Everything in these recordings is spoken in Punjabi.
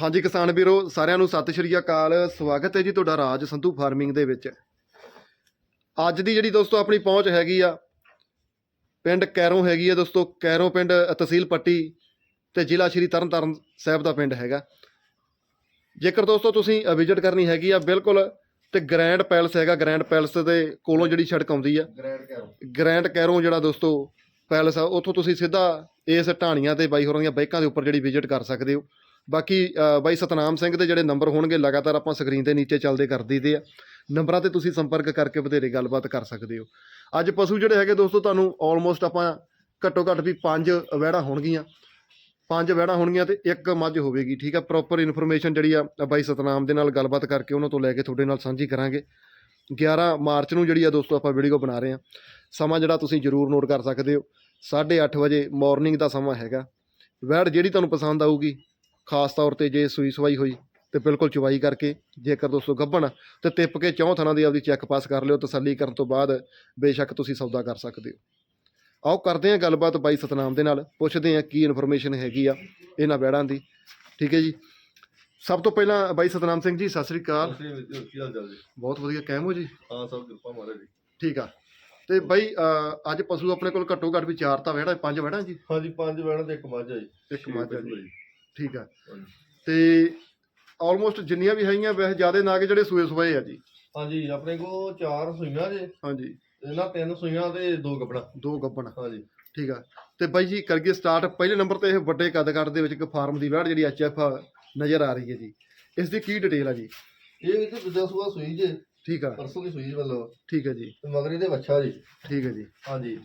ਹਾਂਜੀ ਕਿਸਾਨ ਵੀਰੋ ਸਾਰਿਆਂ ਨੂੰ ਸਤਿ ਸ਼੍ਰੀ ਅਕਾਲ। ਸਵਾਗਤ ਹੈ ਜੀ ਤੁਹਾਡਾ ਰਾਜ ਸੰਧੂ ਫਾਰਮਿੰਗ ਦੇ ਵਿੱਚ। ਅੱਜ ਦੀ ਜਿਹੜੀ ਦੋਸਤੋ ਆਪਣੀ ਪਹੁੰਚ ਹੈਗੀ ਆ ਪਿੰਡ ਕੈਰੋਂ ਹੈਗੀ ਆ ਦੋਸਤੋ ਕੈਰੋਂ ਪਿੰਡ ਤਹਿਸੀਲ ਪੱਟੀ ਤੇ ਜ਼ਿਲ੍ਹਾ ਸ਼੍ਰੀ ਤਰਨਤਾਰਨ ਸਾਹਿਬ ਦਾ ਪਿੰਡ ਹੈਗਾ। ਜੇਕਰ ਦੋਸਤੋ ਤੁਸੀਂ ਵਿਜ਼ਿਟ ਕਰਨੀ ਹੈਗੀ ਆ ਬਿਲਕੁਲ ਤੇ ਗ੍ਰੈਂਡ ਪੈਲਸ ਹੈਗਾ ਗ੍ਰੈਂਡ ਪੈਲਸ ਦੇ ਕੋਲੋਂ ਜਿਹੜੀ ਸੜਕ ਆਉਂਦੀ ਆ। Grand Cairo. ਗ੍ਰੈਂਡ ਕੈਰੋਂ ਜਿਹੜਾ ਦੋਸਤੋ ਪੈਲਸ ਆ ਉੱਥੋਂ ਤੁਸੀਂ ਸਿੱਧਾ ਇਸ ਢਾਣੀਆਂ ਤੇ ਬਾਈ ਹੋਰਾਂ ਦੀਆਂ ਬਾਈਕਾਂ ਦੇ ਉੱਪਰ ਜਿਹੜੀ ਵਿਜ਼ਿਟ ਕਰ ਸਕਦੇ ਹੋ। ਬਾਕੀ ਬਾਈ ਸਤਨਾਮ ਸਿੰਘ ਦੇ ਜਿਹੜੇ ਨੰਬਰ ਹੋਣਗੇ, ਲਗਾਤਾਰ ਆਪਾਂ ਸਕਰੀਨ 'ਤੇ ਨੀਚੇ ਚੱਲਦੇ ਕਰ ਦਈਦੇ ਆ। ਨੰਬਰਾਂ ਤੇ ਤੁਸੀਂ ਸੰਪਰਕ ਕਰਕੇ ਵਧੇਰੇ ਗੱਲਬਾਤ ਕਰ ਸਕਦੇ ਹੋ। ਅੱਜ ਪਸ਼ੂ ਜਿਹੜੇ ਹੈਗੇ ਦੋਸਤੋ, ਤੁਹਾਨੂੰ ਆਲਮੋਸਟ ਆਪਾਂ ਘੱਟੋ ਘੱਟ ਵੀ ਪੰਜ ਵਹਿੜਾਂ ਹੋਣਗੀਆਂ। ਪੰਜ ਵਹਿੜਾਂ ਹੋਣਗੀਆਂ ਤੇ ਇੱਕ ਮੱਝ ਹੋਵੇਗੀ, ਠੀਕ ਆ? ਪ੍ਰੋਪਰ ਇਨਫੋਰਮੇਸ਼ਨ ਜਿਹੜੀ ਆ, ਬਾਈ ਸਤਨਾਮ ਦੇ ਨਾਲ ਗੱਲਬਾਤ ਕਰਕੇ ਉਹਨਾਂ ਤੋਂ ਲੈ ਕੇ ਤੁਹਾਡੇ ਨਾਲ ਸਾਂਝੀ ਕਰਾਂਗੇ। 11 ਮਾਰਚ ਨੂੰ ਜਿਹੜੀ ਆ ਦੋਸਤੋ, ਆਪਾਂ ਵੀਡੀਓ ਬਣਾ ਰਹੇ ਹਾਂ ਸਮਾਂ ਜਿਹੜਾ ਤੁਸੀਂ ਜ਼ਰੂਰ ਨੋਟ ਕਰ ਸਕਦੇ ਹੋ। 8:30 ਵਜੇ ਮਾਰਨਿੰਗ ਦਾ ਸਮਾਂ ਹੈਗਾ। ਵੈੜ ਜਿਹੜੀ ਤੁਹਾਨੂੰ ਪਸੰਦ ਆਊਗੀ ਖਾਸ ਤੌਰ ਤੇ ਜੇ ਸੂਈ ਸਵਾਈ ਹੋਈ ਤੇ ਬਿਲਕੁਲ ਚੁਵਾਈ ਕਰਕੇ ਜੇਕਰ ਦੋਸਤੋ ਗੱਭਣ ਤੇ ਟਿੱਪ ਕੇ ਚੌਂ ਥਣਾ ਦੀ ਆਪਦੀ ਚੈੱਕ ਪਾਸ ਕਰ ਲਿਓ ਤਸੱਲੀ ਕਰਨ ਤੋਂ ਬਾਅਦ ਬੇਸ਼ੱਕ ਤੁਸੀਂ ਸੌਦਾ ਕਰ ਸਕਦੇ ਹੋ। ਆਓ ਕਰਦੇ ਹਾਂ ਗੱਲਬਾਤ ਬਾਈ ਸਤਨਾਮ ਦੇ ਨਾਲ ਪੁੱਛਦੇ ਹਾਂ ਕੀ ਇਨਫੋਰਮੇਸ਼ਨ ਹੈਗੀ ਆ ਇਹਨਾਂ ਵੈੜਾਂ ਦੀ। ਠੀਕ ਹੈ ਜੀ। ਸਭ ਤੋਂ ਪਹਿਲਾਂ ਬਾਈ ਸਤਨਾਮ ਸਿੰਘ ਜੀ ਸਤਿ ਸ੍ਰੀ ਅਕਾਲ। ਕੀ ਹਾਲ ਚਾਲ ਜੀ? ਬਹੁਤ ਵਧੀਆ ਕਹਿਮ ਹੋ ਜੀ? ਹਾਂ ਸਭ ਕਿਰਪਾ ਮਾਰੇ ਜੀ ਠੀਕ ਆ। ਤੇ ਬਾਈ ਅੱਜ ਪਸ਼ੂ ਆਪਣੇ ਕੋਲ ਘੱਟੋ ਘੱਟ ਵੀ ਚਾਰ ਤਾਂ ਵੈੜਾ ਪੰਜ ਵੈੜਾ ਜੀ? ਹਾਂਜੀ ਪੰਜ ਵੈਣ ਤੇ ਇੱਕ ਮੱਝ ਆ ਜੀ। ਇੱਕ ਮੱਝ ਆ ਜੀ। ਠੀਕ ਆ। ਤੇ ਆਲਮੋਸਟ ਜਿੰਨੀਆਂ ਵੀ ਹੈਗੀਆਂ ਵੈਸੇ ਜਿਆਦੇ ਨਾ ਕਿ ਜਿਹੜੇ ਸੂਏ ਸੂਏ ਆ ਜੀ। ਹਾਂਜੀ ਆਪਣੇ ਕੋ ਚਾਰ ਸੂਈਆਂ ਜੇ। ਹਾਂਜੀ। ਇਹਨਾਂ ਤਿੰਨ ਸੂਈਆਂ ਤੇ ਦੋ ਕੱਪੜਾ ਦੋ ਗੱਬਣ। ਹਾਂਜੀ। ਠੀਕ ਆ। ਤੇ ਬਾਈ ਜੀ ਕਰੀਏ ਸਟਾਰਟ ਪਹਿਲੇ ਨੰਬਰ ਤੇ ਇਹ ਵੱਡੇ ਕੱਦ ਕੱਦ ਦੇ ਵਿੱਚ ਇੱਕ ਫਾਰਮ ਦੀ ਵੈੜ ਜਿਹੜੀ ਐਚਐਫ ਨਜ਼ਰ ਆ ਰਹੀ ਹੈ ਜੀ। ਇਸ ਦੀ ਕੀ ਡਿਟੇਲ ਆ ਜੀ? ਇਹ ਵੀ ਤੇ ਦੂਜਾ ਸੂਆ ਸੂਈ ਜੇ। ਠੀਕ ਆ। ਪਰਸੋਂ ਦੀ ਸੂਈ ਮਤਲਬ ਠੀਕ ਹੈ ਜੀ। ਤੇ ਮਗਰ ਇਹਦੇ ਵੱਛਾ ਜੀ। ਠੀਕ ਹੈ ਜੀ। ਹਾਂਜੀ।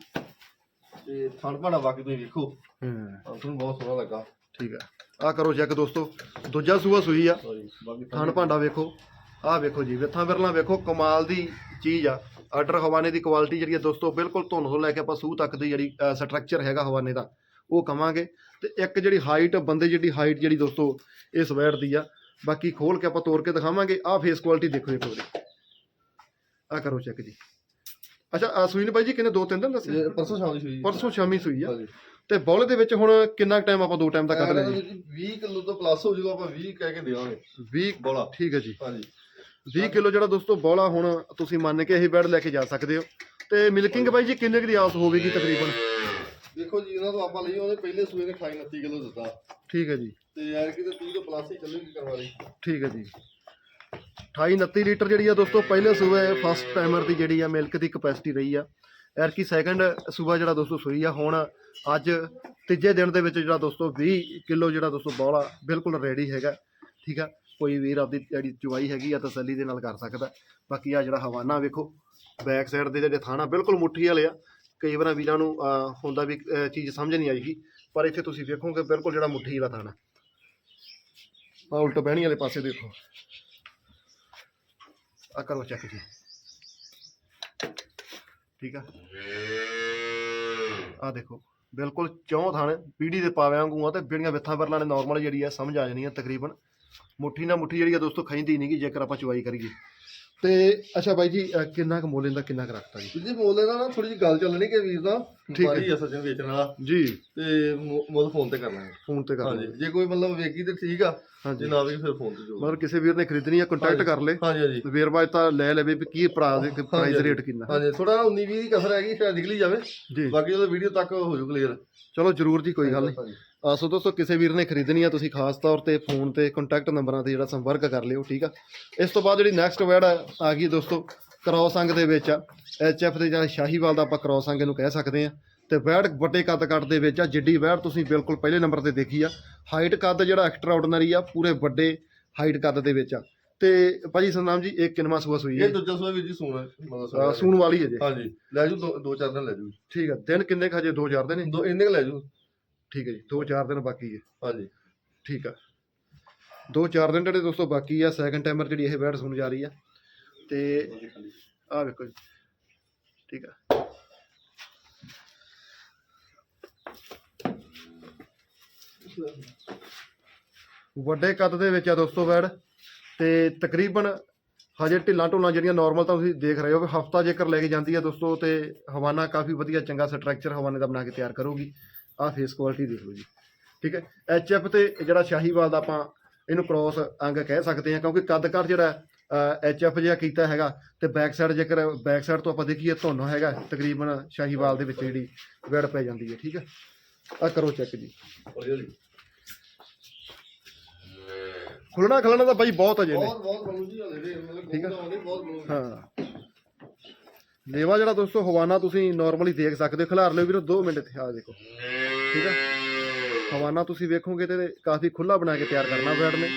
ਤੇ ਥਣ ਭਾਣਾ ਬਾਕੀ ਤੁਸੀਂ ਵੇਖੋ। ਹਾਂ, ਤੁਹਾਨੂੰ ਬਹੁਤ ਸੋਹਣਾ ਲੱਗਾ। ਠੀਕ ਆ ਆ ਕਰੋ ਚੈੱਕ ਦੋਸਤੋ। ਦੂਜਾ ਸੂਆ ਸੂਈ ਆ। ਥਣ ਭਾਂਡਾ ਵੇਖੋ। ਆਹ ਵੇਖੋ ਜੀ ਵਿੱਥਾਂ ਵਿਰਲਾਂ ਵੇਖੋ ਕਮਾਲ ਦੀ ਚੀਜ਼ ਆ। ਆਰਡਰ ਹਵਾਨੇ ਦੀ ਕੁਆਲਿਟੀ ਜਿਹੜੀ ਆ ਦੋਸਤੋ ਬਿਲਕੁਲ ਧੁੰਨ ਤੋਂ ਲੈ ਕੇ ਆਪਾਂ ਸੂਹ ਤੱਕ ਦੀ ਜਿਹੜੀ ਸਟਰਕਚਰ ਹੈਗਾ ਹਵਾਨੇ ਦਾ ਉਹ ਕਵਾਂਗੇ। ਤੇ ਇੱਕ ਜਿਹੜੀ ਹਾਈਟ ਬੰਦੇ ਜਿਹੜੀ ਹਾਈਟ ਜਿਹੜੀ ਦੋਸਤੋ ਇਸ ਵੈੜ ਦੀ ਆ। ਬਾਕੀ ਖੋਲ ਕੇ ਆਪਾਂ ਤੋੜ ਕੇ ਦਿਖਾਵਾਂਗੇ। ਆਹ ਫੇਸ ਕੁਆਲਿਟੀ ਦੇਖੋ ਇੱਕ ਵਾਰੀ। ਆ ਕਰੋ ਚੈੱਕ ਜੀ। ਅੱਛਾ ਆ ਸੂਈ ਨੇ ਬਾਈ ਜੀ ਕਿੰਨੇ ਦੋ ਤਿੰਨ ਦਿਨ ਦੱਸੇ ਪਰਸੋਂ ਸ਼ਾਮ ਸੂਈ ਪਰਸੋਂ ਸ਼ਾਮੀ ਸੂਈ ਆ। ਤੇ ਬੌਲੇ ਦੇ ਵਿੱਚ ਹੁਣ ਕਿੰਨਾ ਟਾਈਮ ਆਪਾਂ ਦੋ ਟਾਈਮ ਦਾ ਕੱਢ ਜੀ 20 ਕਿਲੋ ਤੋਂ ਪਲੱਸ ਹੋ ਜਾਊਗਾ ਆਪਾਂ 20 ਕਹਿ ਕੇ ਦੇਵਾਂਗੇ। 20 ਬੋਲਾ। ਠੀਕ ਹੈ ਜੀ। ਹਾਂਜੀ। 20 ਕਿਲੋ ਜਿਹੜਾ ਦੋਸਤੋ ਬੌਲਾ ਹੁਣ ਤੁਸੀਂ ਮੰਨ ਕੇ ਇਹ ਬੈਡ ਲੈ ਕੇ ਜਾ ਸਕਦੇ ਹੋ। ਤੇ ਮਿਲਕਿੰਗ ਬਾਈ ਜੀ ਕਿੰਨੇ ਕੁ ਦੀ ਆਸ ਹੋਵੇਗੀ ਤਕਰੀਬਨ? ਦੇਖੋ ਜੀ ਇਹਨਾਂ ਤੋਂ ਆਪਾਂ ਲਈ ਉਹਨੇ ਪਹਿਲੇ ਸੂਏ ਨੇ 28 29 ਕਿਲੋ ਦਿੱਤਾ। ਠੀਕ ਹੈ ਜੀ। ਤੇ ਯਾਰ ਕਿ ਤੇ 30 ਤੋਂ ਪਲੱਸ ਹੀ ਚੱਲੇਗੀ ਕਰਵਾ ਲਈ ਠੀਕ ਹੈ ਜੀ। 28 29 ਲੀਟਰ ਜਿਹੜੀ ਆ ਦੋਸਤੋ ਪਹਿਲੇ ਸੂਬੇ ਫਸਟ ਟਾਈਮਰ ਦੀ ਜਿਹੜੀ ਆ ਮਿਲਕ ਦੀ ਕਪੈਸਿਟੀ ਰਹੀ ਆ। ਐਰਕੀ ਸੈਕੰਡ ਸੂਬਾ ਜਿਹੜਾ ਦੋਸਤੋ ਸੂਈ ਆ, ਹੁਣ ਅੱਜ ਤੀਜੇ ਦਿਨ ਦੇ ਵਿੱਚ ਜਿਹੜਾ ਦੋਸਤੋ 20 ਕਿਲੋ ਜਿਹੜਾ ਦੋਸਤੋ ਬੌਲਾ ਬਿਲਕੁਲ ਰੈਡੀ ਹੈਗਾ, ਠੀਕ ਆ? ਕੋਈ ਵੀਰ ਆਪਦੀ ਜਿਹੜੀ ਚੁਵਾਈ ਹੈਗੀ ਆ, ਤਸੱਲੀ ਦੇ ਨਾਲ ਕਰ ਸਕਦਾ। ਬਾਕੀ ਆ ਜਿਹੜਾ ਹਵਾਨਾ ਵੇਖੋ ਬੈਕ ਸਾਈਡ ਦੇ ਜਿਹੜੇ ਥਾਣਾ ਬਿਲਕੁਲ ਮੁੱਠੀ ਵਾਲੇ ਆ, ਕਈ ਵਾਰ ਵੀਰਾਂ ਨੂੰ ਹੁੰਦਾ ਵੀ ਚੀਜ਼ ਸਮਝ ਨਹੀਂ ਆਏਗੀ ਪਰ ਇੱਥੇ ਤੁਸੀਂ ਵੇਖੋਗੇ ਬਿਲਕੁਲ ਜਿਹੜਾ ਮੁੱਠੀ ਵਾਲਾ ਥਾਣਾ। ਆ ਉਲਟ ਬਹਿਣੀ ਵਾਲੇ ਪਾਸੇ ਦੇਖੋ। ਆ ਕਰੋ ਚੈੱਕ ਜੀ। ਠੀਕ ਆ? ਆ ਦੇਖੋ ਬਿਲਕੁਲ ਚੌਂ ਥਾਣੇ ਪੀੜੀ ਦੇ ਪਾਵਿਆਂ ਵਾਂਗੂ ਆ ਤੇ ਜਿਹੜੀਆਂ ਵਿੱਥਾਂ ਵਰਲਾਂ ਨੇ ਨਾਰਮਲ ਜਿਹੜੀ ਆ ਸਮਝ ਆ ਜਾਣੀ ਆ ਤਕਰੀਬਨ। ਮੁੱਠੀ ਨਾਲ ਮੁੱਠੀ ਜਿਹੜੀ ਆ ਦੋਸਤੋ ਖੈਂਦੀ ਨਹੀਂਗੀ ਜੇਕਰ ਆਪਾਂ ਚੁਆਈ ਕਰੀਏ। ਤੇ ਅੱਛਾ ਬਾਈ ਜੀ ਅਹ ਕਿੰਨਾ ਕੁ ਮੁੱਲ ਇਹਦਾ ਕਿੰਨਾ ਕੁ ਰੱਖਤਾ ਜੀ? ਜੀ ਮੁੱਲ ਇਹਦਾ ਨਾ ਥੋੜੀ ਜਿਹੀ ਗੱਲ ਚੱਲਣੀ ਕਿ ਵੀਰ ਦਾ ਠੀਕ ਹੈ। ਅਸਲ ਚ ਵੇਚਣ ਵਾਲਾ। ਜੀ। ਤੇ ਮੁ- ਮੁੱਲ ਫੋਨ ਤੇ ਕਰ ਲਾਂਗੇ ਫੋਨ ਤੇ ਕਰ ਹਾਂਜੀ ਲਓ ਜੇ ਕੋਈ ਮਤਲਬ ਵੇਖੀ ਤੇ ਠੀਕ ਆ ਜੇ ਹਾਂਜੀ ਨਾ ਵੀ ਫਿਰ ਫੋਨ ਤੇ ਜੋ ਮਤਲਬ ਕਿਸੇ ਵੀਰ ਨੇ ਖਰੀਦਣੀ ਆ ਕੰਟੈਕਟ ਕਰ ਲੇ। ਹਾਂਜੀ ਹਾਂਜੀ। ਵੇਰਵਾਜ ਤਾਂ ਲੈ ਲਵੇ ਵੀ ਕੀ ਪ੍ਰਾਈਸ ਪ੍ਰਾਈਸ ਰੇਟ ਕਿੰਨਾ। ਹਾਂਜੀ ਥੋੜਾ 19 20 ਦੀ ਕਸਰ ਹੈਗੀ ਸ਼ਾਇਦ ਨਿਕਲੀ ਜਾਵੇ। ਜੀ। ਬਾਕੀ ਜਦੋਂ ਵੀਡੀਓ ਤੱਕ ਹੋ ਜੂ ਕਲੀਅਰ ਚਲੋ ਜਰੂਰ ਜੀ ਕੋਈ ਗੱਲ ਨਹੀਂ। ਆ ਸੋ ਦੋਸਤੋ ਕਿਸੇ ਵੀਰ ਨੇ ਖਰੀਦਣੀ ਆ ਤੁਸੀਂ ਖਾਸ ਤੌਰ ਤੇ ਫੋਨ ਤੇ ਕੰਟੈਕਟ ਨੰਬਰਾਂ ਤੇ ਜਿਹੜਾ ਸੰਪਰਕ ਕਰ ਲਿਓ ਠੀਕ ਆ? ਇਸ ਤੋਂ ਬਾਅਦ ਜਿਹੜੀ ਨੈਕਸਟ ਵੈੜ ਆ ਗਈ ਦੋਸਤੋ ਕ੍ਰੋਸ ਅੰਗ ਦੇ ਵਿੱਚ ਆ। ਐਚਐਫ ਦੇ ਜਿਹੜਾ ਸ਼ਾਹੀਵਾਲ ਦਾ ਆਪਾਂ ਕ੍ਰੋਸ ਅੰਗ ਇਹਨੂੰ ਕਹਿ ਸਕਦੇ ਆ। ਤੇ ਵੈੜ ਵੱਡੇ ਕੱਦ ਕੱਟ ਦੇ ਵਿੱਚ ਆ ਜਿੱਡੀ ਵੈੜ ਤੁਸੀਂ ਬਿਲਕੁਲ ਪਹਿਲੇ ਨੰਬਰ ਤੇ ਦੇਖੀ ਆ। ਹਾਈਟ ਕੱਦ ਜਿਹੜਾ ਐਕਸਟਰਾ ਆਰਡੀਨਰੀ ਆ ਪੂਰੇ ਵੱਡੇ ਹਾਈਟ ਕੱਦ ਦੇ ਵਿੱਚ ਆ। ਤੇ ਭਾਜੀ ਸਨਾਮ ਜੀ ਇਹ ਕਿਨਵਾ ਸੂਆ ਸੂਈ ਹੈ? ਇਹ ਦੂਜਾ ਸੂਆ ਵੀਰ ਜੀ ਸੂਣਾ ਮਤਲਬ ਸੂਣਾ ਵਾਲੀ ਹੈ ਜੀ। ਹਾਂਜੀ। ਲੈ ਜੂ ਦੋ ਦੋ ਚਾਰ ਦਿਨ ਲੈ ਜੂ। ਠੀਕ ਆ ਦਿਨ ਕਿੰਨੇ ਖਜੇ 2-4 ਦਿਨ ਨੇ ਦੋ ਇੰਨੇ ਕੁ ਲੈ ਜੂ ਠੀਕ ਹੈ ਜੀ 2-4 ਦਿਨ ਬਾਕੀ ਹੈ। ਹਾਂਜੀ। ਠੀਕ ਆ। ਦੋ ਚਾਰ ਦਿਨ ਜਿਹੜੇ ਦੋਸਤੋ ਬਾਕੀ ਆ ਸੈਕੰਡ ਟਾਈਮਰ ਜਿਹੜੀ ਇਹ ਵੈਟ ਸੁਣ ਜਾ ਰਹੀ ਆ। ਤੇ ਆ ਵੇਖੋ ਜੀ। ਠੀਕ ਆ। ਵੱਡੇ ਕੱਦ ਦੇ ਵਿੱਚ ਆ ਦੋਸਤੋ ਵੈੜ ਤੇ ਤਕਰੀਬਨ ਹਜੇ ਢਿੱਲਾਂ ਢੋਲਾਂ ਜਿਹੜੀਆਂ ਨਾਰਮਲ ਤਾਂ ਤੁਸੀਂ ਦੇਖ ਰਹੇ ਹੋ ਵੀ ਹਫਤਾ ਜੇਕਰ ਲੈ ਕੇ ਜਾਂਦੀ ਆ ਦੋਸਤੋ ਤੇ ਹਵਾਨਾ ਕਾਫੀ ਵਧੀਆ ਚੰਗਾ ਸਟਰਕਚਰ ਹਵਾਨੇ ਦਾ ਬਣਾ ਕੇ ਤਿਆਰ ਕਰੂਗੀ। ਆਹ ਫੇਸ ਕੁਆਲਿਟੀ ਦੇਖ ਲਓ ਜੀ। ਠੀਕ ਹੈ? ਐਚਐਫ ਤੇ ਜਿਹੜਾ ਸ਼ਾਹੀਵਾਲ ਦਾ ਆਪਾਂ ਇਹਨੂੰ ਕ੍ਰੋਸ ਅੰਗ ਕਹਿ ਸਕਦੇ ਆ ਕਿਉਂਕਿ ਕੱਦ ਘੱਟ ਜਿਹੜਾ ਐਚ ਐਫ ਜਿਹਾ ਕੀਤਾ ਹੈਗਾ ਤੇ ਬੈਕ ਸਾਈਡ ਜੇਕਰ ਬੈਕ ਸਾਈਡ ਤੋਂ ਆਪਾਂ ਦੇਖੀਏ ਧੁੰਨ ਹੈਗਾ ਤਕਰੀਬਨ ਸ਼ਾਹੀਵਾਲ ਦੇ ਵਿੱਚ ਜਿਹੜੀ ਵੈੜ ਪੈ ਜਾਂਦੀ ਹੈ ਠੀਕ ਹੈ? ਆ ਕਰੋ ਚੈੱਕ ਜੀ। ਖੁੱਲਣਾ ਖਲਣਾ ਤਾਂ ਬਾਈ ਬਹੁਤ ਅਜੇ ਨੇ ਬਹੁਤ ਬਹੁਤ ਬਣੂ ਜੀ ਹਲੇ ਦੇ ਮਤਲਬ ਠੀਕ ਆ। ਆਉਂਦੇ ਬਹੁਤ ਬਣੂ ਹਾਂ। ਲੇਵਾ ਜਿਹੜਾ ਦੋਸਤੋ ਹਵਾਨਾ ਤੁਸੀਂ ਨਾਰਮਲੀ ਦੇਖ ਸਕਦੇ ਹੋ। ਖਿਲਾਰ ਲਿਓ ਵੀਰੋ 2 ਮਿੰਟ ਇੱਥੇ ਆ ਦੇਖੋ। ਠੀਕ ਹੈ ਹਵਾਨਾ ਤੁਸੀਂ ਵੇਖੋਗੇ ਤੇ ਕਾਫੀ ਖੁੱਲਾ ਬਣਾ ਕੇ ਤਿਆਰ ਕਰਨਾ ਬੈਡ ਨੇ।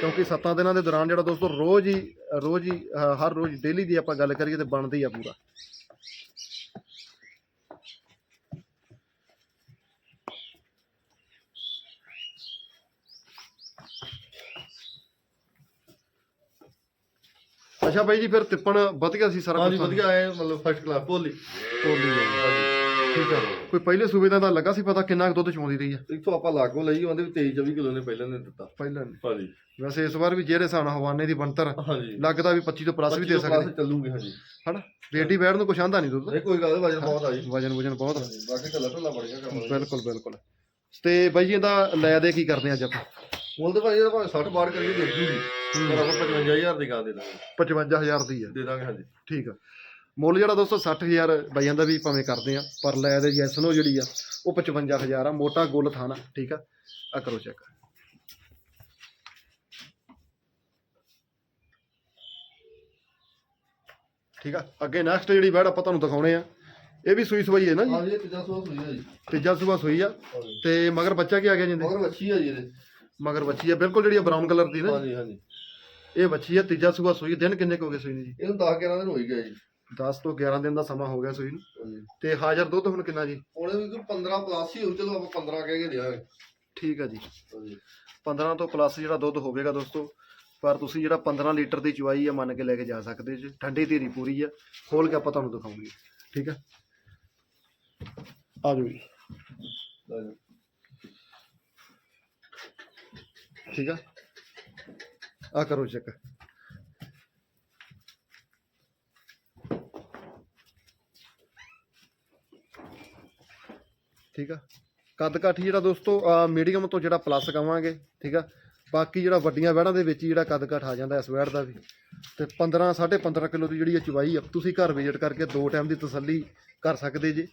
ਕਿਉਂਕਿ 7 ਦਿਨਾਂ ਦੇ ਦੌਰਾਨ ਜਿਹੜਾ ਦੋਸਤੋ ਰੋਜ਼ ਹੀ ਰੋਜ਼ ਹੀ ਹਰ ਰੋਜ਼ ਡੇਲੀ ਦੀ ਆਪਾਂ ਗੱਲ ਕਰੀਏ ਤੇ ਬਣਦੀ ਆ ਪੂਰਾ। ਅੱਛਾ ਬਾਈ ਜੀ ਫਿਰ ਤਿੱਪਣ ਵਧੀਆ ਸੀ ਸਾਰਾ ਹਾਂਜੀ ਕੁਛ ਵਧੀਆ ਆਏ ਮਤਲਬ ਫਸਟ ਕਲਾਸ ਭੋਲੀ। ਤੋਲੀ ਜਾਈ। ਠੀਕ ਆ। ਕੋਈ ਪਹਿਲੇ ਸੂਬੇ ਦਾ ਤਾਂ ਲੱਗਾ ਸੀ ਪਤਾ ਕਿੰਨਾ ਕੁ ਦੁੱਧ ਚੋਂਦੀ ਰਹੀ ਆ। ਇੱਥੋਂ ਆਪਾਂ ਲਾਗੋ ਲਈ ਉਹਦੇ ਵੀ 23 24 ਕਿਲੋ ਨੇ ਪਹਿਲਾਂ ਨੇ ਦਿੱਤਾ। ਪਹਿਲਾਂ ਨੇ। ਹਾਂਜੀ। ਵੈਸੇ ਇਸ ਵਾਰ ਵੀ ਜਿਹੜੇ ਨਾਲ ਹਵਾਨੇ ਦੀ ਬਣਤਰ ਹਾਂਜੀ। ਲੱਗਦਾ ਵੀ 25 ਤੋਂ ਪਲੱਸ ਵੀ ਦੇ 25 ਸਕਦੇ। ਚੱਲੂਗੇ ਹਾਂਜੀ। ਹਨਾ? ਰੇਡੀ ਬੈੜ ਨੂੰ ਕੁਛ ਆਂਦਾ ਨਹੀਂ ਦੁੱਧ। ਨਹੀਂ ਕੋਈ ਗੱਲ ਨੀ, ਵਜਨ ਬਹੁਤ ਆ ਜੀ। ਵਜਨ ਵਜਨ ਬਹੁਤ ਆ। ਹਾਂਜੀ, ਬਾਕੀ ਢੱਲਾ ਢੱਲਾ ਬੜੀਆਂ ਕੰਮ ਬਿਲਕੁਲ ਬਿਲਕੁਲ। ਤੇ ਬਾਈ ਜੀ ਇਹਦਾ ਲੈ ਦੇ ਕੀ ਕਰਦੇ ਆ ਅੱਜ ਆਪਾਂ? ਮੁੱਲ ਤੇ ਭਾਈ ਇਹਦਾ ਭਾਵੇਂ 60 ਬਾੜ ਕਰੀਏ ਦੇ ਜੂਗੀ। ਪਰ ਆਪਾਂ 55000 ਦੀ ਗਾਂ ਦੇ ਦਾਂਗੇ। 55000 ਦੀ ਆ। ਦੇ ਦਾਂਗੇ ਹਾਂਜੀ। ਠੀਕ ਆ। ਮੁੱਲ ਜਿਹੜਾ ਦੋਸਤੋ 60000 ਬਾਈਆਂ ਦਾ ਵੀ ਭਾਵੇਂ ਕਰਦੇ ਆ ਪਰ ਲੈ ਦੇ ਜੈਸਨੋ ਜਿਹੜੀ ਆ ਉਹ 55000 ਆ ਮੋਟਾ ਗੁੱਲ ਥਾਣਾ ਠੀਕ ਆ? ਆ ਕਰੋ ਚੈੱਕ ਠੀਕ ਆ? ਅੱਗੇ ਨੈਕਸਟ ਜਿਹੜੀ ਬੈੜ ਆਪਾਂ ਤੁਹਾਨੂੰ ਦਿਖਾਉਣੇ ਆ ਇਹ ਵੀ ਸੂਈ ਸਵਾਈ ਹੈ ਨਾ ਜੀ? ਇਹ ਤੀਜਾ ਸੂਆ ਸੂਈ ਹੈ ਜੀ। ਤੀਜਾ ਸੂਆ ਸੂਈ ਆ ਤੇ ਮਗਰ ਬੱਚਾ ਕੀ ਆ ਗਿਆ ਜਿੰਦੇ ਮਗਰ ਵੱਛੀ ਹੈ ਜੀ ਇਹਦੇ। ਮਗਰ ਬੱਚੀ ਆ ਬਿਲਕੁਲ ਜਿਹੜੀ ਬਰਾਊਨ ਕਲਰ ਦੀ ਨਾ ਹਾਂਜੀ ਹਾਂਜੀ ਇਹ ਬੱਚੀ ਆ ਤੀਜਾ ਸੂਆ ਸੂਈ ਦਿਨ ਕਿੰਨੇ ਕੁ ਹੋ ਗਏ ਸੂਈ ਨੂੰ ਜੀ? ਇਹਨੂੰ 10 11 ਦਿਨ ਹੋ ਹੀ ਗਿਆ ਜੀ। 10 ਤੋਂ 11 ਦਿਨ ਦਾ ਸਮਾਂ ਹੋ ਗਿਆ ਸੂਈ ਨੂੰ। ਹਾਂਜੀ। ਤੇ ਹਾਜ਼ਰ ਦੁੱਧ ਹੁਣ ਕਿੰਨਾ ਜੀ? ਉਹਨੇ ਵੀ ਕੋਈ 15 ਪਲੱਸ ਹੀ ਹੋਊ ਚਲੋ ਆਪਾਂ 15 ਕਹਿ ਕੇ ਦਿਆਂਗੇ। ਠੀਕ ਆ ਜੀ। ਹਾਂਜੀ। 15 ਤੋਂ ਪਲੱਸ ਜਿਹੜਾ ਦੁੱਧ ਹੋਵੇਗਾ ਦੋਸਤੋ ਪਰ ਤੁਸੀਂ ਜਿਹੜਾ 15 ਲੀਟਰ ਦੀ ਚੁਆਈ ਆ ਮੰਨ ਕੇ ਲੈ ਕੇ ਜਾ ਸਕਦੇ ਜੀ। ਠੰਡੀ ਧੀਰੀ ਪੂਰੀ ਆ ਖੋਲ ਕੇ ਆਪਾਂ ਤੁਹਾਨੂੰ ਦਿਖਾਉਂਗੇ। ਠੀਕ ਆ? ਆ ਜਾਓ ਜੀ। ਲੈ ਜਾਓ। ਠੀਕ ਆ? ਆ ਕਰੋ ਚੈੱਕ ਠੀਕ ਆ? ਕੱਦ ਕਾਠੀ ਜਿਹੜਾ ਦੋਸਤੋ ਮੀਡੀਅਮ ਤੋਂ ਜਿਹੜਾ ਪਲੱਸ ਕਵਾਂਗੇ, ਠੀਕ ਆ? ਬਾਕੀ ਜਿਹੜਾ ਵੱਡੀਆਂ ਵਹਿੜਾਂ ਦੇ ਵਿੱਚ ਹੀ ਜਿਹੜਾ ਕੱਦ ਕਾਠ ਆ ਜਾਂਦਾ ਇਸ ਵਹਿੜ ਦਾ ਵੀ। ਤੇ 15 15.5 ਕਿਲੋ ਦੀ ਜਿਹੜੀ ਇਹ ਚਵਾਈ ਆ, ਤੁਸੀਂ ਘਰ ਵਿਜ਼ਿਟ ਕਰਕੇ ਦੋ ਟਾਈਮ ਦੀ ਤਸੱਲੀ ਕਰ ਸਕਦੇ ਜੀ,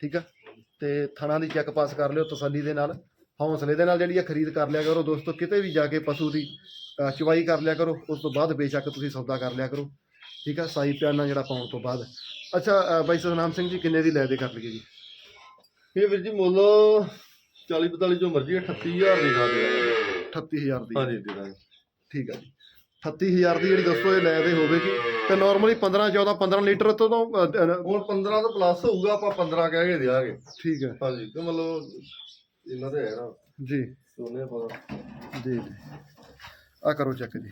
ਠੀਕ ਆ? ਤੇ ਥਣਾ ਦੀ ਚੈੱਕ ਪਾਸ ਕਰ ਲਿਓ ਤਸੱਲੀ ਦੇ ਨਾਲ। ਹੌਸਲੇ ਦੇ ਨਾਲ ਜਿਹੜੀ ਆ ਖਰੀਦ ਕਰ ਲਿਆ ਕਰੋ ਦੋਸਤੋ, ਕਿਤੇ ਵੀ ਜਾ ਕੇ ਪਸ਼ੂ ਦੀ ਚਵਾਈ ਕਰ ਲਿਆ ਕਰੋ, ਉਸ ਤੋਂ ਬਾਅਦ ਬੇਸ਼ੱਕ ਤੁਸੀਂ ਸੌਦਾ ਕਰ ਲਿਆ ਕਰੋ, ਠੀਕ ਆ? ਸਾਈ ਪਿਆਰ ਜਿਹੜਾ ਪਾਉਣ ਤੋਂ ਬਾਅਦ। ਅੱਛਾ ਬਾਈ ਸਤਨਾਮ ਸਿੰਘ ਜੀ, ਕਿੰਨੇ ਦੀ ਲੈ ਦੇ ਕਰ ਲਈਏ ਜੀ? ਇਹ ਵੀਰ ਜੀ ਮੁੱਲ 40 45 ਜੋ ਮਰਜ਼ੀ ਹੈ 38000 ਦੀ ਦੇ ਦਾਂਗੇ 38000 ਦੀ ਹਾਂਜੀ ਦੇ ਦਾਂਗੇ। ਠੀਕ ਆ ਜੀ। 38000 ਦੀ ਜਿਹੜੀ ਦੋਸਤੋ ਇਹ ਲੈ ਦੇ ਹੋਵੇਗੀ। ਤੇ ਨਾਰਮਲੀ 15 14 15 ਲੀਟਰ ਤੋਂ ਤੋਂ ਹੁਣ 15 ਤੋਂ ਪਲੱਸ ਹੋਊਗਾ ਆਪਾਂ 15 ਕਹਿ ਕੇ ਦਿਆਂਗੇ। ਠੀਕ ਹੈ। ਹਾਂਜੀ ਤੇ ਮਤਲਬ ਇਹਨਾਂ ਦੇ ਹੈ ਨਾ। ਜੀ। ਸੋਨੇ ਪਤਾ ਜੀ ਜੀ। ਆ ਕਰੋ ਚੈੱਕ ਜੀ।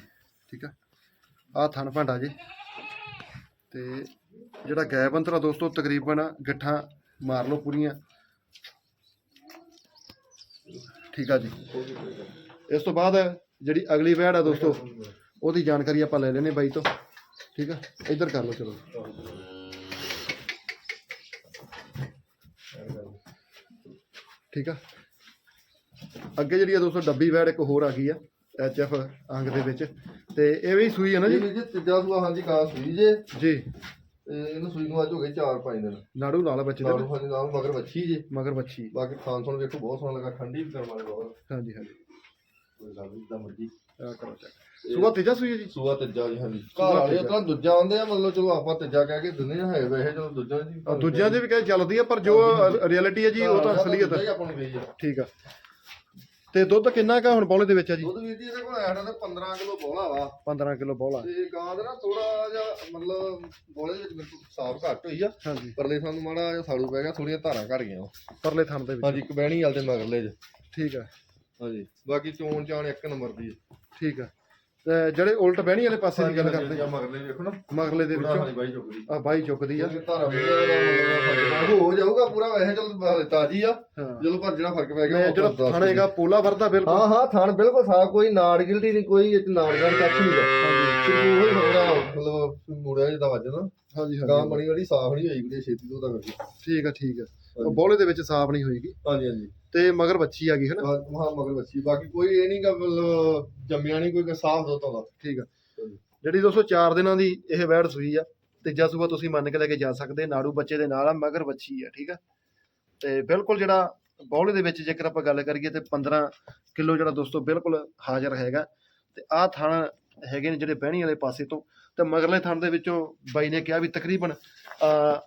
ਠੀਕ ਆ। ਆ ਥਣ ਭਾਂਡਾ ਜੀ। ਤੇ ਜਿਹੜਾ ਗੈਪ ਅੰਤਰਾ ਦੋਸਤੋ ਤਕਰੀਬਨ ਗਿੱਠਾਂ ਮਾਰ ਲਓ ਪੂਰੀਆਂ। ਠੀਕ ਆ ਜੀ। ਇਸ ਤੋਂ ਬਾਅਦ ਜਿਹੜੀ ਅਗਲੀ ਵੈੜ ਆ ਦੋਸਤੋ ਉਹਦੀ ਜਾਣਕਾਰੀ ਆਪਾਂ ਲੈ ਲੈਨੇ ਬਾਈ ਤੋਂ। ਠੀਕ ਆ? ਇੱਧਰ ਕਰ ਲਓ ਚਲੋ। ਠੀਕ ਆ? ਅੱਗੇ ਜਿਹੜੀ ਆ ਦੋਸਤੋ ਡੱਬੀ ਵੈੜ ਇੱਕ ਹੋਰ ਆ ਗਈ ਆ ਐਚ ਐਫ ਅੰਗ ਦੇ ਵਿੱਚ। ਤੇ ਇਹ ਵੀ ਸੂਈ ਹੈ ਨਾ ਜੀ? ਜੀ ਤੀਜਾ ਸੂਆ ਹਾਂਜੀ ਗਾਂ ਸੂਈ ਜੇ। ਜੀ। ਤੇ ਇਹਨੂੰ ਸੂਈ ਨੂੰ ਅੱਜ ਹੋ ਗਏ 4-5 ਦਿਨ। ਨਾੜੂ ਨਾਲ ਬੱਚੇ ਨਾਲ ਦੇ ਹਾਂਜੀ ਨਾਲ ਮਗਰ ਵੱਛੀ ਜੇ। ਮਗਰ ਬੱਚੀ ਬਾਕੀ ਖਾਣ ਸੁਣ ਵੇਖੋ ਬਹੁਤ ਸੋਹਣਾ ਲੱਗਾ ਠੰਡੀ ਵੀ ਕਰਨ ਵਾਲੇ ਬਹੁਤ ਹਾਂਜੀ ਹਾਂਜੀ। ਕੋਈ ਗੱਲ ਨਹੀਂ ਜਿੱਦਾਂ ਮਰਜ਼ੀ। ਆ ਕਰੋ ਚੈੱਕ ਸੂਆ ਤੀਜਾ ਸੂਈ ਹੈ ਜੀ? ਸੂਆ ਤੀਜਾ ਜੀ ਹਾਂਜੀ। ਘਰ ਵਾਲੇ ਤੀਜਾ। ਤਾਂ ਦੂਜਾ ਆਉਂਦੇ ਆ ਮਤਲਬ ਚਲੋ ਆਪਾਂ ਤੀਜਾ ਕਹਿ ਕੇ ਦਿੰਦੇ ਆ ਹੈ ਵੈਸੇ ਚਲੋ ਦੂਜਾ ਜੀ। ਦੂਜਿਆਂ ਦੇ ਵੀ ਕਹੇ ਚੱਲਦੀ ਆ ਪਰ ਜੋ ਰਿਐਲਿਟੀ ਹੈ ਜੀ ਉਹ ਤਾਂ ਅਸਲੀਅਤ ਹੈ। ਆਪਾਂ ਨੂੰ ਗਈ ਆ ਠੀਕ ਆ। ਤੇ ਦੁੱਧ ਕਿੰਨਾ ਕਾ ਹੁਣ ਬੌਲੇ ਦੇ ਵਿੱਚ ਆ ਜੀ? ਦੁੱਧ ਵੀਰ ਜੀ ਇਹਦੇ ਕੋਲ ਐਡਾ ਤੇ 15 ਕਿਲੋ ਬੋਲਾ ਵਾ। 15 ਕਿਲੋ ਬੌਲਾ। ਤੇ ਗਾਂ ਦਾ ਨਾ ਥੋੜਾ ਜਿਹਾ ਮਤਲਬ ਬੋਲੇ ਦੇ ਵਿੱਚ ਕੋਲ ਸਾਫ਼ ਘੱਟ ਹੋਈ ਆ। ਹਾਂਜੀ। ਪਰਲੇ ਸਾਨੂੰ ਮਾੜਾ ਜਿਹਾ ਸਾੜੂ ਪੈ ਗਿਆ ਥੋੜੀਆਂ ਧਾਰਾਂ ਘਟ ਗਈਆਂ। ਪਰਲੇ ਥਣ ਦੇ ਵਿੱਚ। ਹਾਂਜੀ ਇੱਕ ਬਹਿਣੀ ਵਾਲ ਤੇ ਮਗਰਲੇ ਚ। ਠੀਕ ਆ। ਹਾਂਜੀ ਬਾਕੀ ਚੋਣ ਚਾਣ ਇੱਕ ਨੰਬਰ ਦੀ ਠੀਕ ਆ। ਤੇ ਜਿਹੜੇ ਉਲਟ ਬਹਿਣੀ ਵਾਲੇ ਪਾਸੇ ਦੀ ਗੱਲ ਕਰਦੇ ਜਾਂ ਮਗਰਲੇ ਵੇਖੋ ਨਾ। ਮਗਰਲੇ ਦੇ ਵਿੱਚੋਂ। ਬਾਈ ਚੁੱਕਦੀ। ਆ ਬਾਈ ਚੁੱਕਦੀ ਆ। ਧਾਰਾ ਹੋ। ਜਾਊਗਾ ਪੂਰਾ ਵੈਸੇ ਚਲ ਤਾਜੀ ਆ। ਹਾਂ। ਜਦੋਂ ਪਰ ਜਿਹੜਾ ਫ਼ਰਕ ਪੈ ਗਿਆ ਜਿਹੜਾ ਥਣ ਹੈਗਾ ਪੋਲਾ ਵਰਦਾ ਬਿਲਕੁਲ। ਹਾਂ ਹਾਂ ਥਣ ਬਿਲਕੁਲ ਸਾਫ਼ ਕੋਈ ਨਾੜ ਗਿਲਟੀ ਨਹੀਂ ਕੋਈ ਇਹ ਨਾੜਗਾਂ ਕੱਖ ਨਹੀਂ ਗਾ ਹਾਂਜੀ। ਉਹ ਹੀ ਥੋੜਾ ਮਤਲਬ ਮੁੜਿਆ ਜਿਹਾ ਵੱਜਦਾ ਹਾਂਜੀ ਗਾਂ ਹਾਂਜੀ ਬਣੀ ਜਿਹੜੀ ਸਾਫ਼ ਨਹੀਂ ਹੋਈ ਬੜੀ ਛੇਤੀ ਤੋਂ ਤਾਂ ਠੀਕ ਆ ਠੀਕ ਆ। ਉਹ ਬੋਲੇ ਦੇ ਵਿੱਚ ਸਾਫ਼ ਨਹੀਂ ਹੋਏਗੀ। ਹਾਂਜੀ ਹਾਂਜੀ। ਤੇ ਮਗਰ ਬੱਚੀ ਆ ਗਈ ਹੈ ਨਾ? ਹਾਂ ਹਾਂ, ਮਗਰ ਬੱਚੀ। ਬਾਕੀ ਕੋਈ ਇਹ ਨਹੀਂਗਾ ਮਤਲਬ ਜੰਮਿਆ ਨਹੀਂ ਕੋਈ ਸਾਫ਼ ਦੁੱਧ ਆਉਂਦਾ ਠੀਕ ਆ। ਹਾਂਜੀ। ਜਿਹੜੀ ਦੋਸਤੋ 4 ਦਿਨਾਂ ਦੀ ਇਹ ਵੈੜ ਸੂਈ ਆ ਤੀਜਾ ਸੂਆ ਤੁਸੀਂ ਮੰਨ ਕੇ ਲੈ ਕੇ ਜਾ ਸਕਦੇ ਨਾੜੂ ਬੱਚੇ ਦੇ ਨਾਲ ਆ ਮਗਰ ਬੱਚੀ ਆ ਠੀਕ ਆ? ਤੇ ਬਿਲਕੁਲ ਜਿਹੜਾ ਬੌਲੇ ਦੇ ਵਿੱਚ ਜੇਕਰ ਆਪਾਂ ਗੱਲ ਕਰੀਏ ਤੇ 15 ਕਿਲੋ ਜਿਹੜਾ ਦੋਸਤੋ ਬਿਲਕੁਲ ਹਾਜ਼ਰ ਹੈਗਾ। ਤੇ ਆਹ ਥਣ ਹੈਗੇ ਨੇ ਜਿਹੜੇ ਬਹਿਣੀ ਵਾਲੇ ਪਾਸੇ ਤੋਂ। ਤੇ ਮਗਰਲੇ ਥਣ ਦੇ ਵਿੱਚੋਂ ਬਾਈ ਨੇ ਕਿਹਾ ਵੀ ਤਕਰੀਬਨ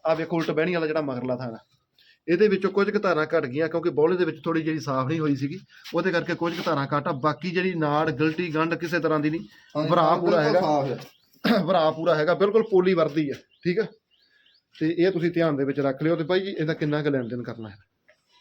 ਆ ਵੇਖੋ ਉਲਟ ਬਹਿਣੀ ਵਾਲਾ ਜਿਹੜਾ ਮਗਰਲਾ ਥਣ ਆ। ਇਹਦੇ ਵਿੱਚੋਂ ਕੁਝ ਕੁ ਧਾਰਾਂ ਘਟ ਗਈਆਂ ਕਿਉਂਕਿ ਬੌਲੇ ਦੇ ਵਿੱਚ ਥੋੜੀ ਜਿਹੜੀ ਸਾਫ਼ ਨਹੀਂ ਹੋਈ ਸੀਗੀ ਉਹਦੇ ਕਰਕੇ ਕੁਝ ਕੁ ਧਾਰਾਂ ਘੱਟ ਬਾਕੀ ਜਿਹੜੀ ਨਾੜ ਗਲਟੀ ਗੰਢ ਕਿਸੇ ਤਰ੍ਹਾਂ ਦੀ ਨਹੀਂ ਭਰਾ ਪੂਰਾ ਹੈਗਾ। ਭਰਾ ਪੂਰਾ ਹੈਗਾ ਬਿਲਕੁਲ ਪੋਲੀ ਵਰਦੀ ਹੈ ਠੀਕ ਹੈ? ਤੇ ਇਹ ਤੁਸੀਂ ਧਿਆਨ ਦੇ ਵਿੱਚ ਰੱਖ ਲਿਓ ਤੇ ਭਾਈ ਜੀ ਇਹਦਾ ਕਿੰਨਾ ਕੁ ਲੈਣ ਦੇਣ ਕਰਨਾ ਹੈ?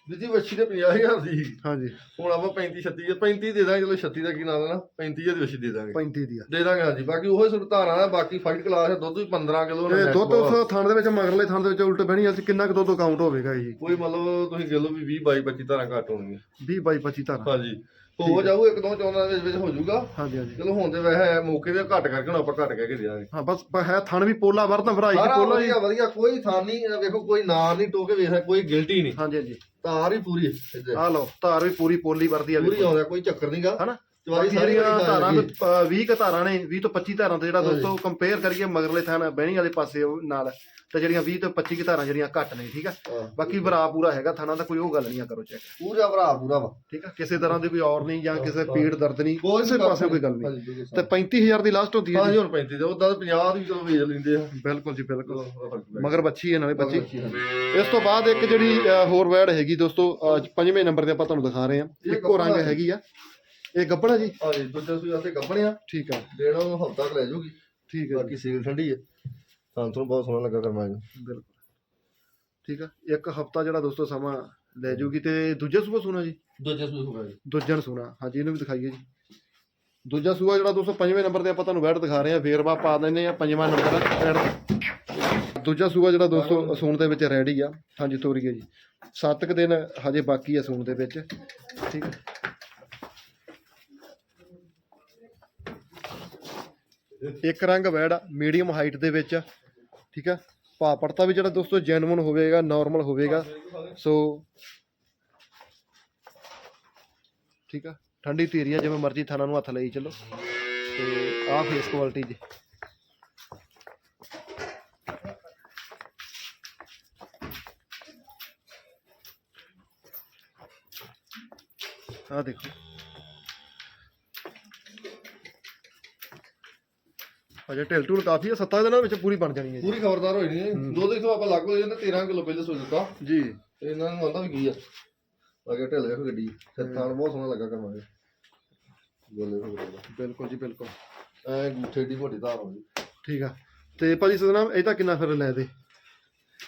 ਜੀ ਵੱਛੀ ਦੇ 50000 ਦੀ ਹਾਂਜੀ। ਹੁਣ ਆਪਾਂ 35 36 35 ਦੇ ਦਾਂਗੇ ਚਲੋ 36 ਦਾ ਕੀ ਨਾਂ ਦੇਣਾ 35000 ਦੀ ਵੱਛੀ ਦੇ ਦਾਂਗੇ। 35 ਦੀ ਆ। ਦੇ ਦਾਂਗੇ ਹਾਂਜੀ। ਬਾਕੀ ਉਹੀ ਸੁਣ ਧਾਰਾਂ ਦਾ ਬਾਕੀ ਫਾਈਟ ਕਲਾਸ ਹੈ ਦੁੱਧ ਵੀ 15 ਕਿਲੋ ਤੇ ਦੁੱਧ ਉਸ ਥਣ ਦੇ ਵਿੱਚ ਮਗਰਲੇ ਥਣ ਦੇ ਵਿੱਚ ਉਲਟ ਬਹਿਣੀ ਅਸੀਂ ਕਿੰਨਾ ਕੁ ਦੁੱਧ ਕਾਊਂਟ ਹੋਵੇਗਾ ਜੀ ਕੋਈ ਮਤਲਬ ਤੁਸੀਂ ਕਹਿ ਲਓ ਵੀ 20 22 25 ਧਾਰਾਂ ਘੱਟ ਹੋਣਗੀਆਂ। 20 ਬਾਈ 25 ਧਾਰਾਂ। ਹਾਂਜੀ। ਹੋ ਜਾਊ ਇੱਕ ਦੋ ਚੌਂਦਾਂ ਦੇ ਵਿੱਚ ਹੋ ਜਾਊਗਾ। ਹਾਂਜੀ ਹਾਂਜੀ। ਚਲੋ ਹੁਣ ਤੇ ਵੈਸੇ ਮੌਕੇ ਤੇ ਘੱਟ ਕਰਕੇ ਹੁਣ ਆਪਾਂ ਘੱਟ ਕਹਿ ਕੇ ਦੇ ਦਾਂਗੇ ਹਾਂ ਬਸ ਪ- ਹੈ ਥਣ ਵੀ ਪੋਲਾ ਵਰਦਾ ਭਰਾਈ ਦੀ ਸਾਰਾ ਪੋਲਾ ਜੀ। ਵਧੀਆ ਵਧੀਆ ਕੋਈ ਥਾਂ ਨਹੀਂ ਵੇਖੋ ਕੋਈ ਨਾਰ ਨਹੀਂ ਟੋਕੇ ਵੇਖ ਕੋਈ ਗਿਲਟੀ ਨਹੀਂ। ਹਾਂਜੀ ਹਾਂਜੀ। ਤਾਰ ਹੀ ਪੂਰੀ ਹੈ ਇੱਥੇ। ਆ ਲਓ ਧਾਰ ਵੀ ਪੂਰੀ ਪੋਲੀ ਵਰਦੀ ਆ ਪੂਰੀ ਵੇਖੋ ਆਉਂਦਾ ਕੋਈ ਚੱਕਰ ਨਹੀਂਗਾ ਹਨਾ? ਚਵਾਈ ਸਾਰੀ ਧਾਰਾਂ ਧਾਰਾਂ ਕੋਈ, ਅ, 20 ਕ ਧਾਰਾਂ ਨੇ 20 ਤੋਂ 25 ਧਾਰਾਂ ਤੇ ਜਿਹੜਾ। ਦੋਸਤੋ ਕੰਪੇਅਰ ਕਰੀਏ ਮਗਰਲੇ ਥਣ ਬਹਿਣੀ ਵਾਲੇ ਪਾਸੇ ਨਾਲ ਤੇ ਜਿਹੜੀਆਂ 20 ਤੋਂ 25 ਕੁ ਧਾਰਾਂ ਜਿਹੜੀਆਂ ਘੱਟ ਨੇ ਠੀਕ ਆ? ਬਾਕੀ ਭਰਾ ਪੂਰਾ ਹੈਗਾ ਥਣਾ ਦਾ ਕੋਈ ਉਹ ਗੱਲ ਨਹੀਂ ਆ ਕਰੋ ਚੈੱਕ ਪੂਰਾ ਭਰਾ ਪੂਰਾ ਵਾ। ਠੀਕ ਆ? ਕਿਸੇ ਤਰ੍ਹਾਂ ਦੀ ਕੋਈ ਔਰ ਨਹੀਂ ਜਾਂ ਕਿਸੇ ਪੀੜ ਦਰਦ ਨਹੀਂ ਕੋਈ ਕਿਸੇ ਪਾਸੇ ਕੋਈ ਗੱਲ ਨਹੀਂ। ਤੇ 35000 ਦੀ ਲਾਸਟ ਹੁੰਦੀ ਹੈ ਹਾਂ ਜੀ। ਜੀ ਹੁਣ 35 ਦੇ ਉਦਾਂ 50 ਦੀ ਵੀ ਚਲੋ ਵੇਚ ਲੈਂਦੇ ਆ। ਬਿਲਕੁਲ ਜੀ ਬਿਲਕੁਲ। ਉਹਦਾ। ਮਗਰ ਬੱਚੀ ਹੈ ਨਾਲੇ ਬੱਚੀ। ਇਸ ਤੋਂ ਬਾਅਦ ਇੱਕ ਜਿਹੜੀ ਹੋਰ ਵੈੜ ਹੈਗੀ ਦੋਸਤੋ ਪੰਜਵੇਂ ਨੰਬਰ ਤੇ ਆਪਾਂ ਤੁਹਾਨੂੰ ਦਿਖਾ ਰਹੇ ਇਹ ਇੱਕੋ ਰੰਗ ਹੈਗੀ ਆ। ਇਹ ਗੱਬੜਾ ਜੀ? ਹਾਂ ਜੀ ਦੂਜੇ ਸੂਈ ਵਾਸਤੇ ਕੱਪਣਿਆ ਠੀਕ ਆ। ਦੇਣਾ ਨੂੰ ਹਫਤਾ ਕ ਲੈ ਜਾਊਗੀ। ਠੀਕ ਹੈ ਬਾਕੀ ਸੀਲ ਠੰਡੀ ਹੈ ਸਾਨੂੰ ਤੁਹਾਨੂੰ ਬਹੁਤ ਸੋਹਣਾ ਲੱਗਾ ਕਰਮਾ ਜੀ। ਬਿਲਕੁਲ। ਠੀਕ ਆ। ਇੱਕ ਹਫਤਾ ਜਿਹੜਾ ਦੋਸਤੋ ਸਮਾਂ ਲੈ ਜੂਗੀ ਤੇ ਦੂਜਾ ਸੂਆ ਸੁਣਾ ਜੀ? ਦੂਜੇ ਸੂਈ ਹੋਗਾ ਜੀ। ਦੂਜਾ ਨੂੰ ਸੁਣਾ। ਹਾਂਜੀ ਇਹਨੂੰ ਵੀ ਦਿਖਾਈਏ ਜੀ। ਦੂਜਾ ਸੂਆ ਜਿਹੜਾ ਦੋਸਤੋ ਪੰਜਵੇਂ ਨੰਬਰ ਤੇ ਆਪਾਂ ਤੁਹਾਨੂੰ ਵੈਟ ਦਿਖਾ ਰਹੇ ਹਾਂ ਵੇਰਵਾ ਪਾ ਦਿੰਦੇ ਆ ਪੰਜਵਾਂ ਨੰਬਰ ਦੂਜਾ ਸੂਆ ਜਿਹੜਾ ਦੋਸਤੋ ਸੂਣ ਦੇ ਵਿੱਚ ਰੈਡੀ ਆ। ਹਾਂਜੀ ਤੋਰੀਏ ਜੀ। ਸੱਤ ਕੁ ਦਿਨ ਹਜੇ ਬਾਕੀ ਆ ਸੂਣ ਦੇ ਵਿੱਚ। ਠੀਕ ਇੱਕ ਰੰਗ ਵੈੜ ਆ ਮੀਡੀਅਮ ਹਾਈਟ ਦੇ ਵਿੱਚ ਆ, ਠੀਕ ਆ? ਭਾਅ ਪੜਤਾ ਵੀ ਜਿਹੜਾ ਦੋਸਤੋ ਜੈਨੂਨ ਹੋਵੇਗਾ ਨਾਰਮਲ ਹੋਵੇਗਾ ਸੋ ਠੀਕ ਆ? ਠੰਡੀ ਧੀਰੀ ਆ ਜਿਵੇਂ ਮਰਜ਼ੀ ਥਾਣਾ ਨੂੰ ਹੱਥ ਲਈ ਚੱਲੋ। ਤੇ ਆਹ ਫੇਸ ਕੁਆਲਿਟੀ ਜੀ। ਆਹ ਦੇਖੋ। ਅਜੇ ਢਿਲ ਢੁਲ ਕਾਫੀ ਆ ਸੱਤਾਂ ਦਿਨਾਂ ਵਿੱਚ ਪੂਰੀ ਬਣ ਜਾਣੀ ਹੈ ਜੀ। ਪੂਰੀ ਖਬਰਦਾਰ ਹੋਈ ਨਹੀਂ ਦੁੱਧ ਇਥੋਂ ਆਪਾਂ ਲੱਗ ਹੋ ਜਾਂਦਾ 13 ਕਿਲੋ ਪਹਿਲੇ ਸੋ ਦਿੱਤਾ ਜੀ। ਤੇ ਇਹਨਾਂ ਨੂੰ ਆਉਂਦਾ ਵੀ ਕੀ ਆ? ਅਗੇ ਢਿੱਲ ਵੇਖੋ ਗੱਡੀ। ਤੇ ਥਾਣ ਬਹੁਤ ਸੋਹਣਾ ਲੱਗਾ ਜੀ ਦਾ। ਬਿਲਕੁਲ ਜੀ ਬਿਲਕੁਲ। ਐ ਗੁੱਠੇ ਦੀ ਮੋਟੀ ਧਾਰ ਹੋਣੀ ਠੀਕ ਆ। ਤੇ ਭਾਜੀ ਸਦਨਾਮ ਇਹਦਾ ਕਿੰਨਾ ਫਿਰ ਲੈ ਦੇ?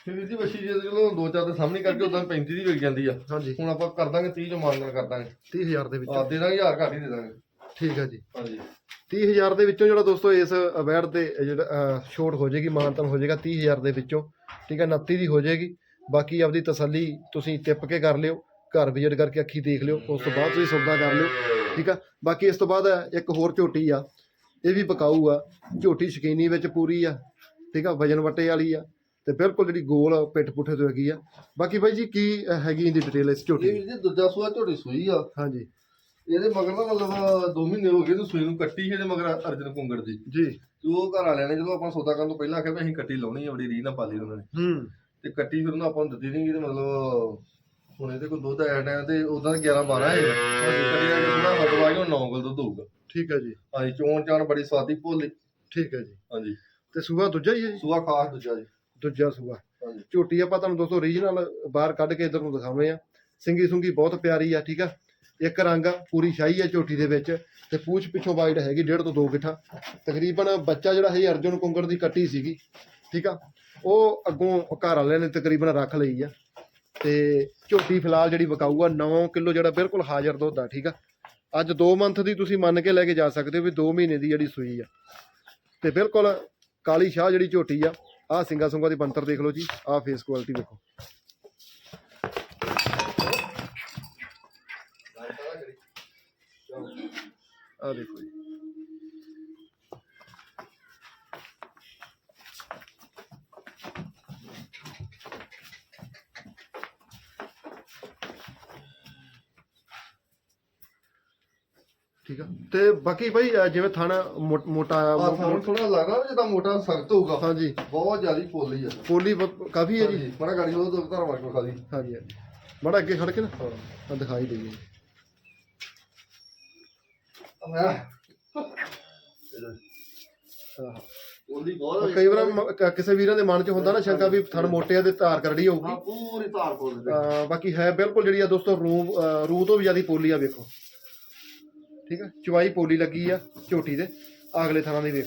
ਫਿਰ ਜੀ ਬੱਛੀ ਜੇ ਚਲੋ ਦੋ ਚਾਰ ਦੇ ਸਾਹਮਣੇ ਕਰਕੇ ਉਦਾਂ 35 ਦੀ ਵਿਕ ਜਾਂਦੀ ਆ। ਹਾਂਜੀ। ਹੁਣ ਆਪਾਂ ਕਰ ਦਾਂਗੇ 30 ਚ ਮਾਨਦਾਨ ਕਰ ਦਾਂਗੇ। 30000 ਦੇ ਆ ਵਿੱਚੋਂ ਦੇ ਦਾਂਗੇ ਹਜ਼ਾਰ ਘੱਟ ਹੀ ਦੇ ਦਾਂਗੇ। ਠੀਕ ਹੈ ਜੀ। ਹਾਂਜੀ। 30000 ਦੇ ਵਿੱਚੋਂ ਜਿਹੜਾ ਦੋਸਤੋ ਇਸ ਅਵੈਡ ਤੇ ਜਿਹੜਾ ਛੋਟ ਹੋ ਜਾਏਗੀ ਮਾਨਤਨ ਹੋ ਜਾਏਗਾ 30000 ਦੇ ਵਿੱਚੋਂ। ਠੀਕ ਹੈ 29 ਦੀ ਹੋ ਜਾਏਗੀ। ਬਾਕੀ ਆਪਦੀ ਤਸੱਲੀ ਤੁਸੀਂ ਟਿੱਪ ਕੇ ਕਰ ਲਿਓ ਘਰ ਵਿਜ਼ਿਟ ਕਰਕੇ ਅੱਖੀ ਦੇਖ ਲਿਓ ਉਸ ਤੋਂ ਬਾਅਦ ਤੁਸੀਂ ਸੌਦਾ ਕਰ ਲਿਓ। ਠੀਕ ਆ ਬਾਕੀ ਇਸ ਤੋਂ ਬਾਅਦ ਇੱਕ ਹੋਰ ਝੋਟੀ ਆ ਇਹ ਵੀ ਬਕਾਊ ਆ ਝੋਟੀ ਸ਼ਕੀਨੀ ਵਿੱਚ ਪੂਰੀ ਆ ਠੀਕ ਆ ਵਜਨ ਵਟੇ ਵਾਲੀ ਆ ਤੇ ਬਿਲਕੁਲ ਜਿਹੜੀ ਗੋਲ ਪਿੱਠ ਪੁੱਠੇ ਤੋਂ ਹੈਗੀ ਆ। ਬਾਕੀ ਬਾਈ ਜੀ ਕੀ ਹੈਗੀ ਇਹਦੀ ਡਿਟੇਲ ਇਸ ਇਹ ਝੋਟੀ ਵੀਰ ਜੀ ਦੂਜਾ ਸੂਆ ਝੋਟੀ ਸੂਈ ਆ। ਹਾਂਜੀ। ਇਹਦੇ ਮਗਰ ਨਾ ਮਤਲਬ 2 ਮਹੀਨੇ ਹੋ ਗਏ ਤੇ ਸੂਈ ਨੂੰ ਕੱਟੀ ਸੀ ਇਹਦੇ ਮਗਰ ਅਰਜਨ ਕੁੰਗੜ ਦੀ। ਜੀ। ਤੇ ਉਹ ਘਰ ਵਾਲਿਆਂ ਨੇ ਜਦੋਂ ਆਪਾਂ ਸੌਦਾ ਕਰਨ ਤੋਂ ਪਹਿਲਾਂ ਆਖਿਆ ਵੀ ਅਸੀਂ ਕੱਟੀ ਲਾਉਣੀ ਆ ਬੜੀ ਰੀਝ ਨਾਲ ਪਾਲੀ ਉਹਨਾਂ ਨੇ। ਹੂੰ। ਤੇ ਕੱਟੀ ਫਿਰ ਉਹਨਾਂ ਆਪਾਂ ਨੂੰ ਦਿੱਤੀ ਨਹੀਂ ਤੇ ਮਤਲਬ ਹੁਣ ਇਹਦੇ ਕੋਲ ਦੁੱਧ ਆਇਆ ਟਾਈਮ ਤੇ ਉਦਾਂ 11 12 ਹੈ ਕੱਟੀ ਦਾ ਥੋੜਾ ਹਟਵਾ ਕੇ 9 ਕਿਲੋ ਦੁੱਧ ਹੋਊਗਾ। ਠੀਕ ਹੈ ਜੀ। ਹਾਂਜੀ ਚੋਣ ਚਾਣ ਬੜੀ ਸਵਾਦੀ ਭੋਲੀ। ਠੀਕ ਹੈ ਜੀ। ਹਾਂਜੀ। ਤੇ ਸੂਆ ਦੂਜਾ ਹੀ ਹੈ ਜੀ? ਸੂਆ ਖਾਸ ਦੂਜਾ ਜੀ। ਦੂਜਾ ਸੂਆ। ਝੋਟੀ ਆਪਾਂ ਤੁਹਾਨੂੰ ਦੋਸਤੋ ਰੀਜਨਲ ਬਾਹਰ ਕੱਢ ਕੇ ਇਧਰ ਨੂੰ ਦਿਖਾਵੇਂ ਆ। ਸਿੰਗੀ ਸੁੰਗੀ ਬਹੁਤ ਪਿਆਰੀ ਆ ਠੀਕ ਆ? ਇੱਕ ਰੰਗ ਆ, ਪੂਰੀ ਸ਼ਾਹੀ ਹੈ ਝੋਟੀ ਦੇ ਵਿੱਚ ਤੇ ਪੂਛ ਪਿੱਛੋਂ ਵਾਈਡ ਹੈਗੀ ਡੇਢ ਤੋਂ 2 ਗਿੱਠਾ। ਤਕਰੀਬਨ ਬੱਚਾ ਜਿਹੜਾ ਹੈ ਅਰਜੁਨ ਕੁੰਗੜ ਦੀ ਕੱਟੀ ਸੀਗੀ, ਠੀਕ ਆ? ਉਹ ਅੱਗੋਂ ਘਰ ਵਾਲਿਆਂ ਨੇ ਤਕਰੀਬਨ ਰੱਖ ਲਈ ਆ ਤੇ ਝੋਟੀ ਫਿਲਹਾਲ ਜਿਹੜੀ ਵਿਕਾਊ ਆ 9 ਕਿਲੋ ਜਿਹੜਾ ਬਿਲਕੁਲ ਹਾਜ਼ਰ ਦੁੱਧ ਆ, ਠੀਕ ਆ? ਅੱਜ 2 ਮੰਥ ਦੀ ਤੁਸੀਂ ਮੰਨ ਕੇ ਲੈ ਕੇ ਜਾ ਸਕਦੇ ਹੋ ਵੀ 2 ਮਹੀਨੇ ਦੀ ਜਿਹੜੀ ਸੂਈ ਆ। ਤੇ ਬਿਲਕੁਲ ਕਾਲੀ ਸ਼ਾਹ ਜਿਹੜੀ ਝੋਟੀ ਆ, ਆਹ ਸਿੰਗਾ ਸੁੰਗਾ ਦੀ ਬੰਤਰ ਦੇਖ ਲਓ ਜੀ, ਆਹ ਫੇਸ ਕੁਆਲਿਟੀ ਵੇਖੋ। ਆ ਠੀਕ ਆ। ਤੇ ਬਾਕੀ ਭਾਈ ਜਿਵੇਂ ਥਾਣਾ ਮੋਟਾ ਆ ਥੋੜਾ ਲੱਗਦਾ ਵੀ ਜਿੱਦਾਂ ਮੋਟਾ ਸਖਤ ਹੋਊਗਾ। ਹਾਂਜੀ। ਬਹੁਤ ਜ਼ਿਆਦਾ ਪੋਲੀ ਆ। ਪੋਲੀ ਕਾਫੀ ਹੈ ਜੀ। ਜੀ ਮੜਾ ਗਾੜੀ ਉਹ ਤੋਂ ਧਰਵਾ ਕੇ ਖਾ ਲਈ ਹਾਂਜੀ ਹਾਂਜੀ। ਬੜਾ ਅੱਗੇ ਖੜ ਕੇ ਨਾ। ਦਿਖਾਈ ਦੇਈਏ। ਪੋਲੀ ਬਹੁਤ ਕਈ ਵਾਰ ਮ- ਕ- ਕਿਸੇ ਵੀਰਾਂ ਦੇ ਮਨ 'ਚ ਹੁੰਦਾ ਨਾ ਸ਼ੰਕਾ ਵੀ ਥਣ ਮੋਟੇ ਆ ਤੇ ਧਾਰ ਕਰੜੀ ਹੋਊਗੀ। ਹਾਂ ਪੂਰੀ ਧਾਰ ਪੋਲੀ ਤੇ ਅਹ ਬਾਕੀ ਹੈ ਬਿਲਕੁਲ ਜਿਹੜੀ ਆ ਦੋਸਤੋ ਰੂ ਅਹ ਰੂ ਤੋਂ ਵੀ ਜ਼ਿਆਦਾ ਪੋਲੀ ਆ ਵੇਖੋ। ਠੀਕ ਆ? ਚਵਾਈ ਪੋਲੀ ਲੱਗੀ ਆ ਝੋਟੀ ਦੇ। ਅਗਲੇ ਥਾਂ ਦੀ ਵੇਖ